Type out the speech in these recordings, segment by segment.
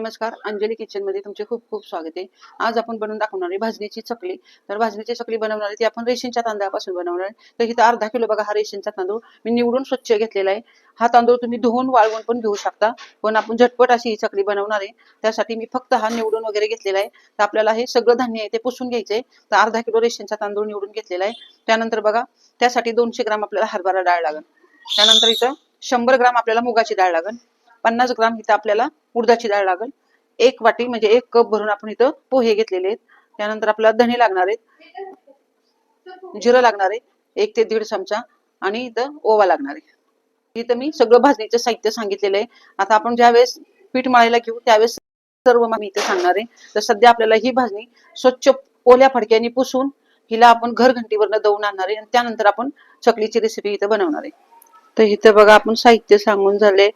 नमस्कार. अंजली किचनमध्ये तुमचे खूप खूप स्वागत आहे. आज आपण बनवून दाखवणार आहे भाजणीची चकली. तर भाजणीची चकली बनवणार आहे ती आपण रेशनच्या तांदळापासून बनवणार आहे. तर इथं अर्धा किलो बघा हा रेशनचा तांदूळ मी निवडून स्वच्छ घेतलेला आहे. हा तांदूळ तुम्ही धुवून वाळवून पण घेऊ शकता. पण आपण झटपट अशी ही चकली बनवणार आहे. त्यासाठी मी फक्त हा निवडून वगैरे घेतलेला आहे. तर आपल्याला हे सगळं धान्य आहे ते पुसून घ्यायचंय तर अर्धा किलो रेशनचा तांदूळ निवडून घेतलेला आहे. त्यानंतर बघा त्यासाठी दोनशे ग्राम आपल्याला हरभरा डाळ लागेल. त्यानंतर इथं शंभर ग्राम आपल्याला मुगाची डाळ लागेल. पन्नास ग्राम इथं आपल्याला उडदाची डाळ लागेल. एक वाटी म्हणजे एक कप भरून आपण इथं पोहे घेतलेले आहेत. त्यानंतर आपल्याला धणे लागणार आहेत. जिरं लागणार आहे एक ते दीड चमचा. आणि इथं ओवा लागणार आहे. इथं मी सगळं भाजणीचं साहित्य सांगितलेलं आहे. आता आपण ज्यावेळेस पीठ मळायला घेऊ त्यावेळेस सर्व मी इथे सांगणार आहे. तर सध्या आपल्याला ही भाजणी स्वच्छ ओल्या फडक्याने पुसून हिला आपण घर घंटीवरनं दळून आणणार आहे. आणि त्यानंतर आपण चकलीची रेसिपी इथं बनवणार आहे. तर इथं बघा आपण साहित्य सांगून झाले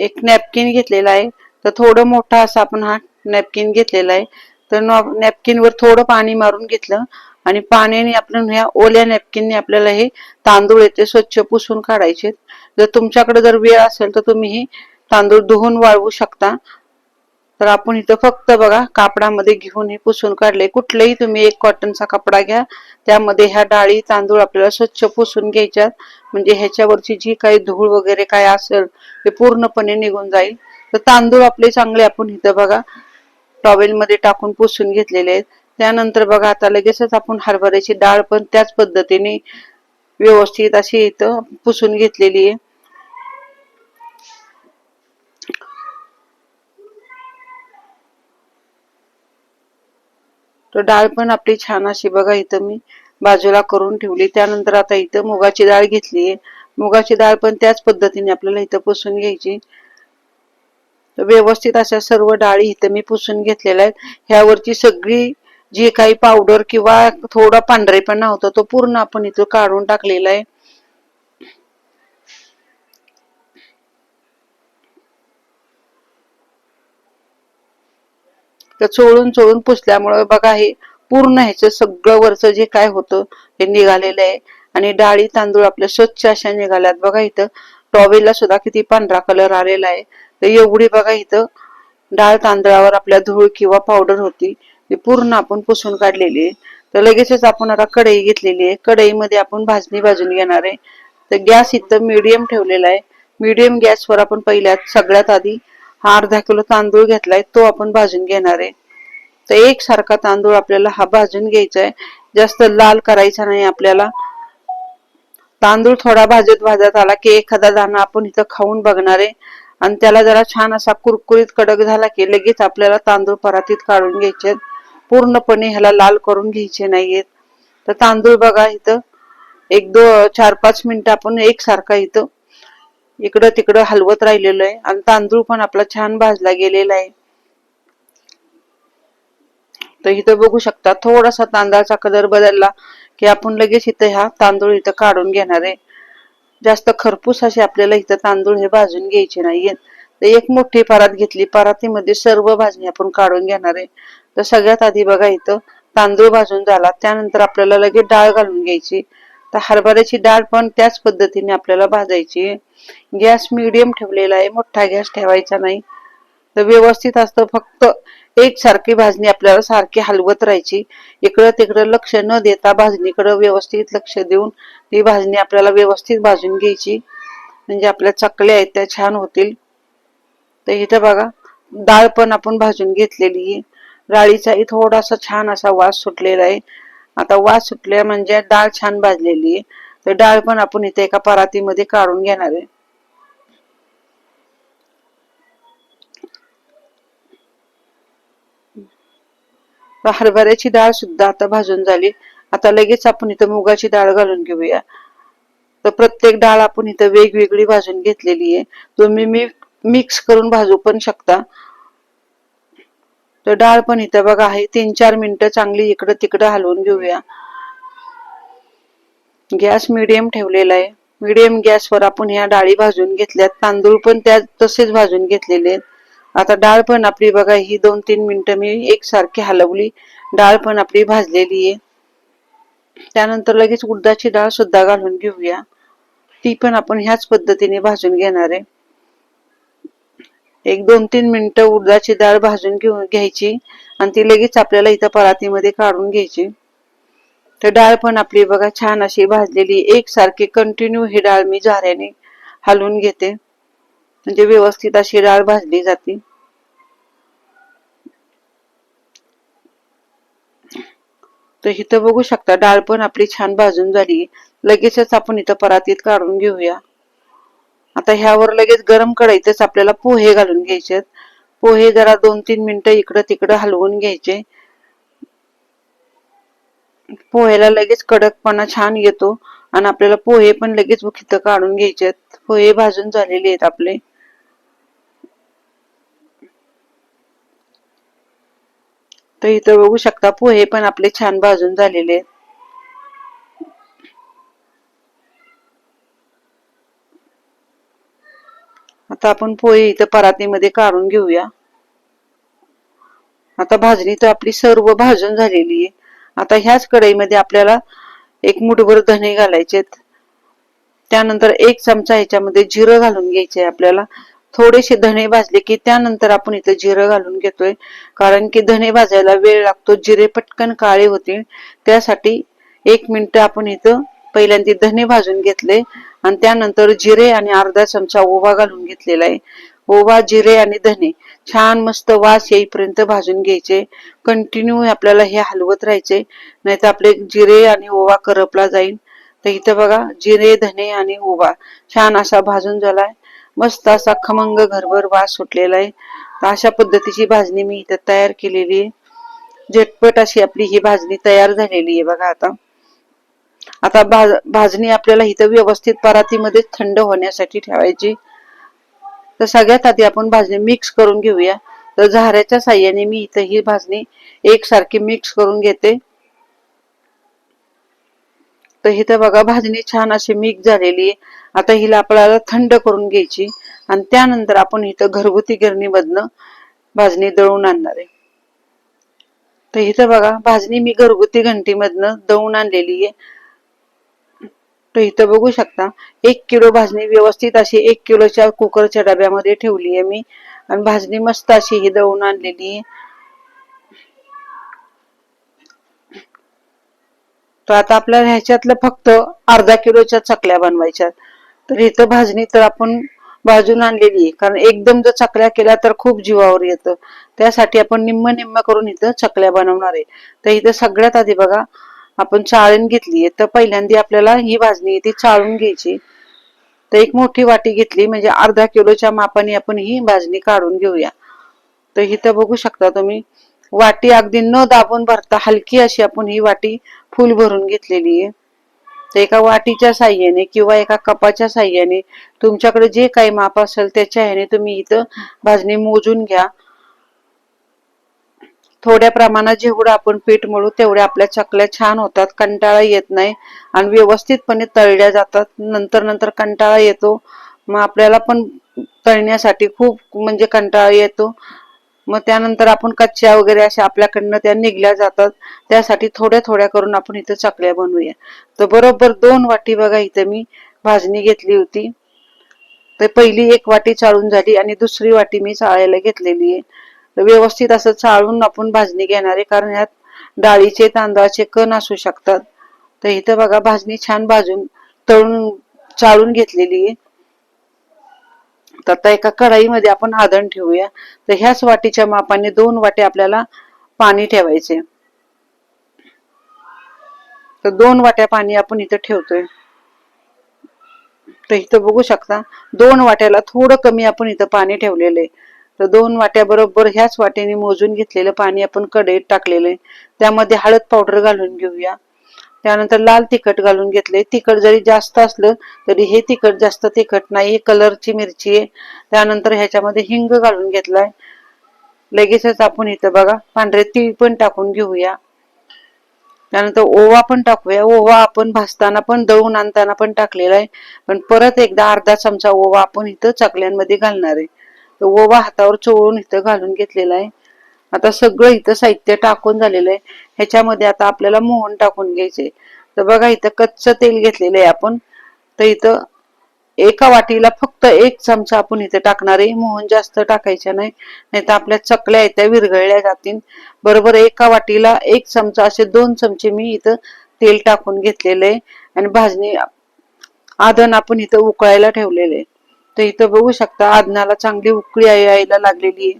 एक नॅपकिन घेतलेला आहे. तर थोडं मोठा असा आपण हा नॅपकिन घेतलेला आहे. तर नॅपकिन वर थोडं पाणी मारून घेतलं आणि पाण्याने आपण ह्या ओल्या नॅपकिनने आपल्याला हे तांदूळ येते स्वच्छ पुसून काढायचे. जर तुमच्याकडे जर वेळ असेल तर तुम्ही हे तांदूळ धुवून वाळवू शकता. तर आपण इथं फक्त बघा कापडामध्ये घेऊन हे पुसून काढले. कुठलेही तुम्ही एक कॉटनचा कपडा घ्या. त्यामध्ये ह्या डाळी तांदूळ आपल्याला स्वच्छ पुसून घ्यायच्यात. म्हणजे ह्याच्यावरची जी काही धूळ वगैरे काय असेल ते पूर्णपणे निघून जाईल. तर तांदूळ आपले चांगले आपण इथं बघा टॉवेल मध्ये टाकून पुसून घेतलेले आहेत. त्यानंतर बघा आता लगेचच आपण हरभऱ्याची डाळ पण त्याच पद्धतीने व्यवस्थित अशी इथं पुसून घेतलेली आहे. तर डाळ पण आपली छान अशी बघा इथं मी बाजूला करून ठेवली. त्यानंतर आता इथं मुगाची डाळ घेतली आहे. मुगाची डाळ पण त्याच पद्धतीने आपल्याला इथं पुसून घ्यायची. व्यवस्थित अशा सर्व डाळी इथं मी पुसून घेतलेल्या आहेत. ह्यावरची सगळी जी काही पावडर किंवा थोडा पांढरेपणा होता तो पूर्ण आपण इथं काढून टाकलेला आहे. तर चोळून चोळून पुसल्यामुळे बघा हे पूर्ण ह्याचं सगळं वरचं जे काय होतं हे निघालेलं आहे. आणि डाळी तांदूळ आपल्या स्वच्छ अशा निघाल्यात. बघा इथं टॉवेलला सुद्धा किती पांढरा कलर आलेला आहे. तर एवढी बघा इथं डाळ तांदळावर आपल्या धूळ किंवा पावडर होती. ती पूर्ण आपण पुसून काढलेली आहे. तर लगेचच आपण आता कढई घेतलेली आहे. कढईमध्ये आपण भाजणी भाजून घेणार आहे. तर गॅस इथं मिडियम ठेवलेला आहे. मिडियम गॅसवर आपण पहिल्यात सगळ्यात आधी हा अर्धा किलो तांदूळ घेतलाय तो आपण भाजून घेणार आहे. तर एक सारखा तांदूळ आपल्याला हा भाजून घ्यायचा आहे जास्त लाल करायचा नाही आपल्याला. तांदूळ थोडा भाजत भाजत आला की एखादा दाणा आपण इथं खाऊन बघणार आहे. आणि त्याला जरा छान असा कुरकुरीत कडक झाला की लगेच आपल्याला तांदूळ परातीत काढून घ्यायचे पूर्णपणे ह्याला लाल करून घ्यायचे नाहीयेत. तर तांदूळ बघा इथं एक दो चार पाच मिनिटं आपण एकसारखा इथं इकडं तिकडं हलवत राहिलेलं आहे. आणि तांदूळ पण आपला छान भाजला गेलेला आहे. तर इथं बघू शकता थोडासा तांदळाचा कलर बदलला की आपण लगेच इथं ह्या तांदूळ इथं काढून घेणार आहे. जास्त खरपूस असे आपल्याला इथं तांदूळ हे भाजून घ्यायचे नाहीयेत तर एक मोठी परात घेतली परातीमध्ये सर्व भाजणी आपण काढून घेणार आहे. तर सगळ्यात आधी बघा इथं तांदूळ भाजून झाला त्यानंतर आपल्याला लगेच डाळ घालून घ्यायची. तर हरभऱ्याची डाळ पण त्याच पद्धतीने आपल्याला भाजायची. गॅस मिडियम ठेवलेला आहे मोठा गॅस ठेवायचा नाही. तर व्यवस्थित असतं फक्त एक सारखी भाजणी आपल्याला सारखी हलवत राहायची. इकडं तिकडं लक्ष न देता भाजणीकडं व्यवस्थित लक्ष देऊन ती भाजणी आपल्याला व्यवस्थित भाजून घ्यायची. म्हणजे आपल्या चकल्या आहेत त्या छान होतील. तर इथं बघा डाळ पण आपण भाजून घेतलेली आहे. डाळीचाही थोडासा छान असा वास सुटलेला आहे. आता वास सुटल्या म्हणजे डाळ छान भाजलेली आहे. तर डाळ पण आपण इथे एका परातीमध्ये काढून घेणार आहे. हरभऱ्याची डाळ सुद्धा आता भाजून झाली. आता लगेच आपण इथं मुगाची डाळ घालून घेऊया. तर प्रत्येक डाळ आपण इथं वेगवेगळी भाजून घेतलेली आहे. तुम्ही मी मिक्स करून भाजू पण शकता. तर डाळ पण इथं बघा आहे. तीन चार मिनिटं चांगली इकडं तिकडं हलवून घेऊया. गॅस मिडियम ठेवलेला आहे. मिडियम गॅसवर आपण ह्या डाळी भाजून घेतल्यात. तांदूळ पण त्या तसेच भाजून घेतलेले आहेत. आता डाळ पण आपली बघा ही दोन तीन मिनिटं मी एकसारखी हलवली. डाळ पण आपली भाजलेली आहे. त्यानंतर लगेच उडदाची डाळ सुद्धा घालून घेऊया. ती पण आपण ह्याच पद्धतीने भाजून घेणार आहे. एक दोन तीन मिनिटं उडदाची डाळ भाजून घेऊन घ्यायची आणि ती लगेच आपल्याला इथं परातीमध्ये काढून घ्यायची. तर डाळ पण आपली बघा छान अशी भाजलेली एकसारखी कंटिन्यू ही डाळ मी झाऱ्याने हलवून घेते. म्हणजे व्यवस्थित अशी डाळ भाजली जाते. तर इथं बघू शकता डाळ पण आपली छान भाजून झाली. लगेचच आपण इथं परातीत काढून घेऊया. आता ह्यावर लगेच गरम कढईतच आपल्याला पोहे घालून घ्यायचे पोहे जरा दोन तीन मिनिटं इकडं तिकडं हलवून घ्यायचे. पोह्याला लगेच कडकपणा छान येतो आणि आपल्याला पोहे पण लगेच इथं काढून घ्यायचे पोहे भाजून झालेले आहेत आपले. तर इथं बघू शकता पोहे पण आपले छान भाजून झालेले आहेत. आता आपण पोहे इथं परातीमध्ये काढून घेऊया. आता भाजणी तर आपली सर्व भाजून झालेली आहे. आता ह्याच कढईमध्ये आपल्याला एक मुठभर धने घालायचे त्यानंतर एक चमचा ह्याच्यामध्ये जिरं घालून घ्यायचे आपल्याला. थोडेसे धणे भाजले की त्यानंतर आपण इथं जिरं घालून घेतोय. कारण की धणे भाजायला वेळ लागतो जिरे पटकन काळे होतील. त्यासाठी एक मिनिट आपण इथं पहिल्यांदा धने भाजून घेतले आणि त्यानंतर जिरे आणि अर्धा चमचा ओवा घालून घेतलेला आहे. ओवा जिरे आणि धने छान मस्त वास येईपर्यंत भाजून घ्यायचे. कंटिन्यू आपल्याला हे हलवत राहायचे. नाहीतर आपले जिरे आणि ओवा करपला जाईल. तर इथं बघा जिरे धने आणि ओवा छान असा भाजून झालाय. मस्त असा खमंग घरभर वास सुटलेला आहे. तर अशा पद्धतीची भाजणी मी इथं तयार केलेली आहे. झटपट अशी आपली ही भाजणी तयार झालेली आहे बघा आता. आता भाज भाजणी आपल्याला इथं व्यवस्थित परातीमध्ये थंड होण्यासाठी ठेवायची. तर सगळ्यात आधी आपण भाजणी मिक्स करून घेऊया. तर झाऱ्याच्या साह्याने मी इथं ही भाजणी एकसारखी मिक्स करून घेते. तर इथं बघा भाजणी छान अशी मिक्स झालेली आहे. आता हिला आपल्याला थंड करून घ्यायची. आणि त्यानंतर आपण इथं घरगुती गिरणीमधनं भाजणी दळून आणणार आहे. तर इथं बघा भाजणी मी घरगुती घंटीमधनं दळून आणलेली आहे. तर इथं बघू शकता एक किलो भाजणी व्यवस्थित अशी एक किलोच्या कुकरच्या डब्यामध्ये ठेवली आहे मी. आणि भाजणी मस्त अशी ही दळून आणलेली आहे. तर आता आपल्याला ह्याच्यातलं फक्त अर्धा किलोच्या चकल्या बनवायच्या तर इथं भाजणी तर आपण भाजून आणलेली आहे. कारण एकदम जर चकल्या केल्या तर खूप जीवावर येतं. त्यासाठी आपण निम्म निम्म करून इथं चकल्या बनवणार आहे. तर इथं सगळ्यात आधी बघा आपण चाळण घेतली तर पहिल्यांदा आपल्याला ही भाजणी ती चाळून घ्यायची. तर एक मोठी वाटी घेतली म्हणजे अर्धा किलोच्या मापाने आपण ही भाजणी काढून घेऊया. तर इथं बघू शकता तुम्ही वाटी अगदी न दाबून भरता हलकी अशी आपण ही वाटी फुल भरून घेतलेली आहे. तर एका वाटीच्या साह्याने किंवा एका कपाच्या साह्याने तुमच्याकडे जे काही माप असेल त्याच्या ह्याने तुम्ही इथं भाजणी मोजून घ्या. थोड्या प्रमाणात जेवढं आपण पीठ मळू तेवढ्या आपल्या चकल्या छान होतात कंटाळा येत नाही आणि व्यवस्थितपणे तळल्या जातात. नंतर नंतर कंटाळा येतो. मग आपल्याला पण तळण्यासाठी खूप म्हणजे कंटाळा येतो. मग त्यानंतर आपण कच्च्या वगैरे अशा आपल्याकडनं त्या निघल्या जातात. त्यासाठी थोड्या थोड्या करून आपण इथं चकल्या बनवूया. तर बरोबर दोन वाटी बघा इथं मी भाजणी घेतली होती. तर पहिली एक वाटी चाळून झाली आणि दुसरी वाटी मी चाळायला घेतलेली आहे. व्यवस्थित असं चाळून आपण भाजणी घेणार आहे कारण यात डाळीचे तांदळाचे कण असू शकतात. तर इथं बघा भाजणी छान भाजून तळून चाळून घेतलेली आहे. तर आता एका कढाईमध्ये आपण आदण ठेवूया. तर ह्याच वाटीच्या मापाने दोन वाटे आपल्याला पाणी ठेवायचे. तर दोन वाट्या पाणी आपण इथं ठेवतोय. तर इथं बघू शकता दोन वाट्याला थोडं कमी आपण इथं पाणी ठेवलेलं आहे. तर दोन वाट्या बरोबर ह्याच वाट्याने मोजून घेतलेलं पाणी आपण कढईत टाकलेलं आहे. त्यामध्ये हळद पावडर घालून घेऊया. त्यानंतर लाल तिखट घालून घेतले तिखट जरी जास्त असलं तरी हे तिखट जास्त तिखट नाही कलरची मिरची आहे. त्यानंतर ह्याच्यामध्ये हिंग घालून घेतलाय. लगेचच आपण इथं बघा पांढरे तीळ पण टाकून घेऊया. त्यानंतर ओवा पण टाकूया. ओवा आपण भाजताना पण दळून आणताना पण टाकलेला आहे. पण परत एकदा अर्धा चमचा ओवा आपण इथं चकल्यांमध्ये घालणार आहे. ओवा हातावर चोळून इथं घालून घेतलेला आहे. आता सगळं इथं साहित्य टाकून झालेलं आहे. ह्याच्यामध्ये आता आपल्याला मोहन टाकून घ्यायचे तर बघा इथं कच्च तेल घेतलेलं आहे आपण. तर इथं एका वाटीला फक्त एक चमचा आपण इथे टाकणार आहे. मोहन जास्त टाकायच्या नाही. नाही तर आपल्या चकल्या आहेत त्या विरघळल्या जातील. बरोबर एका वाटीला एक चमचा असे दोन चमचे मी इथं तेल टाकून घेतलेले आहे. आणि भाजणी आदन आपण इथं उकळायला ठेवलेले आहे. तर इथं बघू शकता आदनाला चांगली उकळी यायला लागलेली आहे.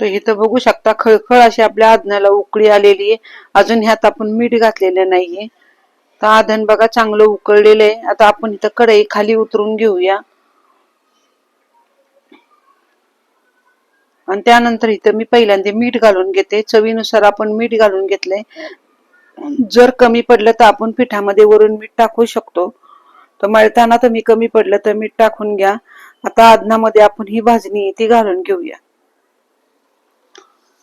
तर इथं बघू शकता खळखळ अशी आपल्या आदनाला उकळी आलेली आहे. अजून ह्यात आपण मीठ घातलेलं नाहीये. तर आधन बघा चांगलं उकळलेलं आहे. आता आपण इथं कढई खाली उतरून घेऊया. आणि त्यानंतर इथं मी पहिल्यांदा मीठ घालून घेते. चवीनुसार आपण मीठ घालून घेतलंय. जर कमी पडलं तर आपण पिठामध्ये वरून मीठ टाकू शकतो. तर मळताना तर मी कमी पडलं तर मीठ टाकून घ्या. आता आदनामध्ये आपण ही भाजणी ती घालून घेऊया.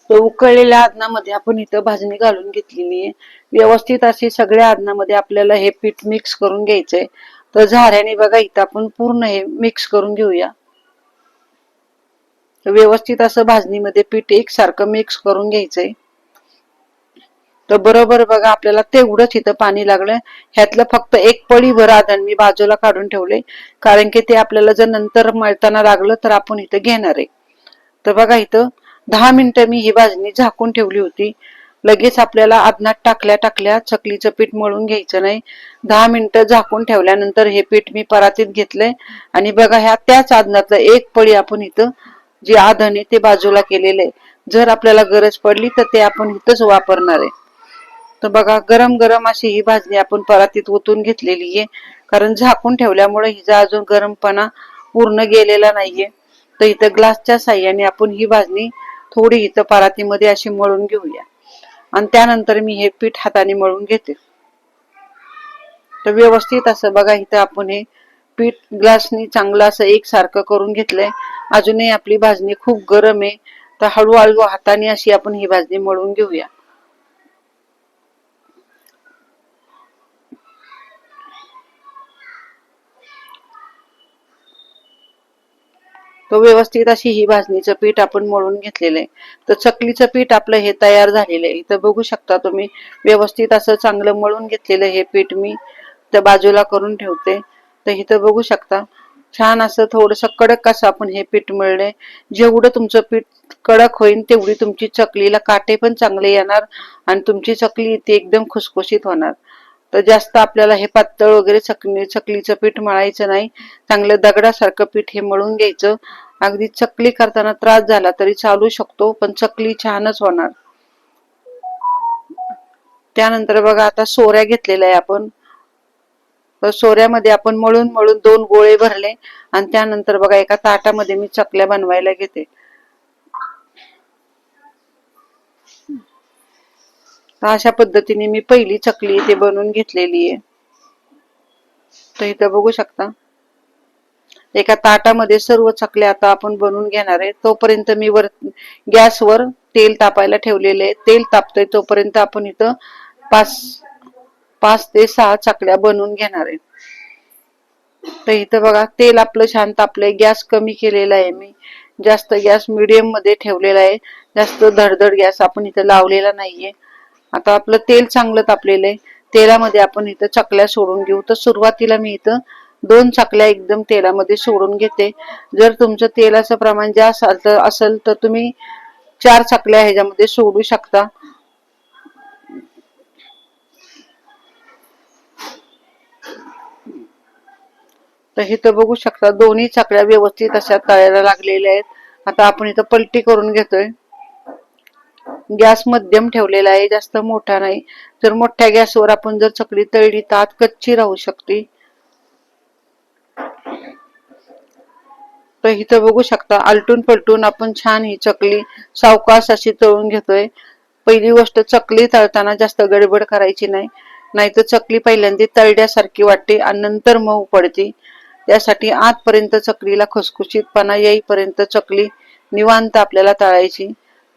तर उकळलेल्या आदनामध्ये आपण इथं भाजणी घालून घेतलेली आहे. व्यवस्थित अशी सगळ्या आदनामध्ये आपल्याला हे पीठ मिक्स करून घ्यायचंय. तर झाऱ्याने बघा इथं आपण पूर्ण हे मिक्स करून घेऊया. तर व्यवस्थित असं भाजणीमध्ये पीठ एकसारखं मिक्स करून घ्यायचंय. तर बरोबर बघा आपल्याला तेवढंच इथं पाणी लागलं. ह्यातलं फक्त एक पळी भर आदन मी बाजूला काढून ठेवले कारण की ते आपल्याला जर नंतर मळताना लागलं तर आपण इथं घेणार आहे. तर बघा इथं दहा मिनिटं मी ही भाजणी झाकून ठेवली होती. लगेच आपल्याला आदनात टाकल्या टाकल्या चकलीचं पीठ मळून घ्यायचं नाही. दहा मिनिटं झाकून ठेवल्यानंतर हे पीठ मी परातीत घेतलंय. आणि बघा ह्या त्याच आदनातलं एक पळी आपण इथं जे आधन आहे ते बाजूला केलेलं आहे. जर आपल्याला गरज पडली तर ते आपण इथंच वापरणार आहे. तर बघा गरम गरम अशी ही भाजणी आपण परातीत ओतून घेतलेली आहे. कारण झाकून ठेवल्यामुळे हिचा अजून गरमपणा पूर्ण गेलेला नाहीये. तर इथं ग्लासच्या साह्याने आपण ही भाजणी थोडी इथं परातीमध्ये अशी मळून घेऊया. आणि त्यानंतर मी हे पीठ हाताने मळून घेते. तर व्यवस्थित असं बघा इथं आपण हे पीठ ग्लासनी चांगलं असं एकसारखं करून घेतलंय. अजूनही आपली भाजणी खूप गरम आहे. तर हळूहळू हाताने अशी आपण ही भाजणी मळून घेऊया. तो व्यवस्थित अशी ही भाजणीचं पीठ आपण मळून घेतलेलं आहे. तर चकलीचं पीठ आपलं हे तयार झालेलं आहे. इथं बघू शकता तुम्ही व्यवस्थित असं चांगलं मळून घेतलेलं हे पीठ मी त्या बाजूला करून ठेवते. तर इथं बघू शकता छान असं थोडस कडक असं आपण हे पीठ मिळणे जेवढं तुमचं पीठ कडक होईल तेवढी तुमची चकलीला काटे पण चांगले येणार आणि तुमची चकली ती एकदम खुसखुशीत होणार. तर जास्त आपल्याला हे पातळ वगैरे चकली चकलीचं पीठ मळायचं नाही. चांगलं दगडासारखं पीठ हे मळून घ्यायचं. अगदी चकली करताना त्रास झाला तरी चालू शकतो पण चकली छानच होणार. त्यानंतर बघा आता सोऱ्या घेतलेल्या आहे आपण. सोऱ्यामध्ये आपण मळून मळून दोन गोळे भरले आणि त्यानंतर बघा एका ताटामध्ये मी चकल्या बनवायला घेते. अशा पद्धतीने मी पहिली चकली इथे बनवून घेतलेली आहे. तर इथं बघू शकता. एका ताटामध्ये सर्व चकल्या आता आपण बनवून घेणार आहे. तोपर्यंत मी वर गॅसवर तेल तापायला ठेवलेले आहे. तेल तापतोय तोपर्यंत आपण इथं पाच पाच ते सहा चकल्या बनवून घेणार आहे. तर इथं बघा तेल आपलं छान तापलंय गॅस कमी केलेला आहे मी. जास्त गॅस मिडियममध्ये ठेवलेला आहे. जास्त धडधड गॅस आपण इथं लावलेला नाहीये. आता आपलं तेल चांगलं तापलेलं आहे. तेलामध्ये आपण इथं चकल्या सोडून घेऊ. तर सुरुवातीला मी इथं दोन चकल्या एकदम तेलामध्ये सोडून घेते. जर तुमचं तेलाचं प्रमाण जास्त असेल- असेल तर तुम्ही चार चकल्या ह्याच्यामध्ये सोडू शकता. तर इथं बघू शकता दोन्ही चकल्या व्यवस्थित अशा तळायला लागलेल्या आहेत. आता आपण इथं पलटी करून घेतोय. गॅस मध्यम ठेवलेला आहे जास्त मोठा नाही. जर मोठ्या गॅसवर आपण जर चकली तळली तर आत कच्ची राहू शकते. तर इथं बघू शकता आलटून पलटून आपण छान ही चकली सावकाश अशी तळून घेतोय. पहिली गोष्ट चकली तळताना जास्त गडबड करायची नाही. नाहीतर चकली पहिल्यांदा तळल्यासारखी वाटते आणि नंतर मऊ पडते. त्यासाठी आतपर्यंत चकलीला खुसखुशीतपणा येईपर्यंत चकली निवांत आपल्याला तळायची.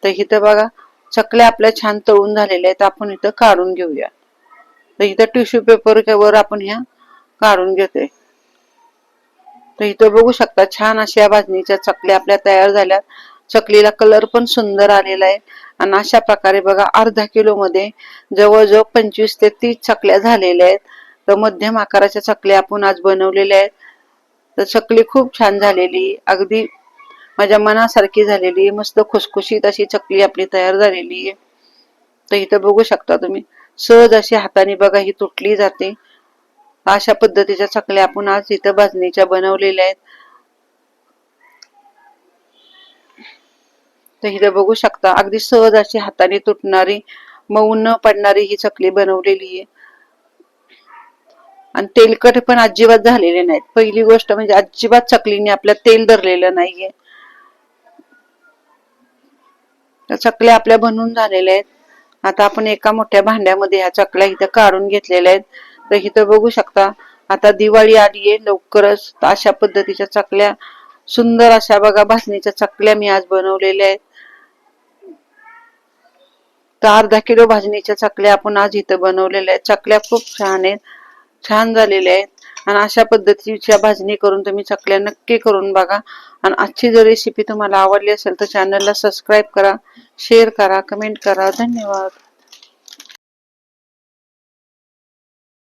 तर इथं बघा चकल्या आपल्या छान तळून झालेल्या आहेत. आपण इथं काढून घेऊया तर इथं टिश्यू पेपर वर आपण ह्या काढून घेतोय. तर इथं बघू शकता छान अशा भाजणीच्या चकल्या आपल्या तयार झाल्या चकलीला कलर पण सुंदर आलेला आहे. आणि अशा प्रकारे बघा अर्धा किलो मध्ये जवळजवळ पंचवीस ते तीस चकल्या झालेल्या आहेत. तर मध्यम आकाराच्या चकल्या आपण आज बनवलेल्या आहेत. तर चकली खूप छान झालेली अगदी माझ्या मनासारखी झालेली मस्त खुसखुशीत अशी चकली आपली तयार झालेली. आहे तर इथं बघू शकता तुम्ही सहज अशी हाताने बघा ही तुटली जाते. अशा पद्धतीच्या चकल्या आपण आज इथं भाजणीच्या बनवलेल्या आहेत. तर इथं बघू शकता अगदी सहज अशी हाताने तुटणारी मऊ न पडणारी ही चकली बनवलेली आहे. आणि तेलकट पण अजिबात झालेले नाहीत. पहिली गोष्ट म्हणजे अजिबात चकलीने आपल्या तेल धरलेलं नाहीये. चकल्या आपल्या बनवून झालेल्या आहेत. आता आपण एका मोठ्या भांड्यामध्ये ह्या चकल्या इथं काढून घेतलेल्या आहेत. तर इथं बघू शकता आता दिवाळी आली आहे लवकरच अशा पद्धतीच्या चकल्या सुंदर अशा बघा भाजणीच्या चकल्या मी आज बनवलेल्या आहेत. तर अर्धा किलो भाजणीच्या चकल्या आपण आज इथं बनवलेल्या आहेत. चकल्या खूप छान आहेत. छान झालेले आहेत. आणि अशा पद्धतीच्या भाजणी करून तुम्ही चकल्या नक्की करून बघा. आणि आजची जर रेसिपी तुम्हाला आवडली असेल तर चॅनलला सबस्क्राईब करा शेअर करा कमेंट करा. धन्यवाद.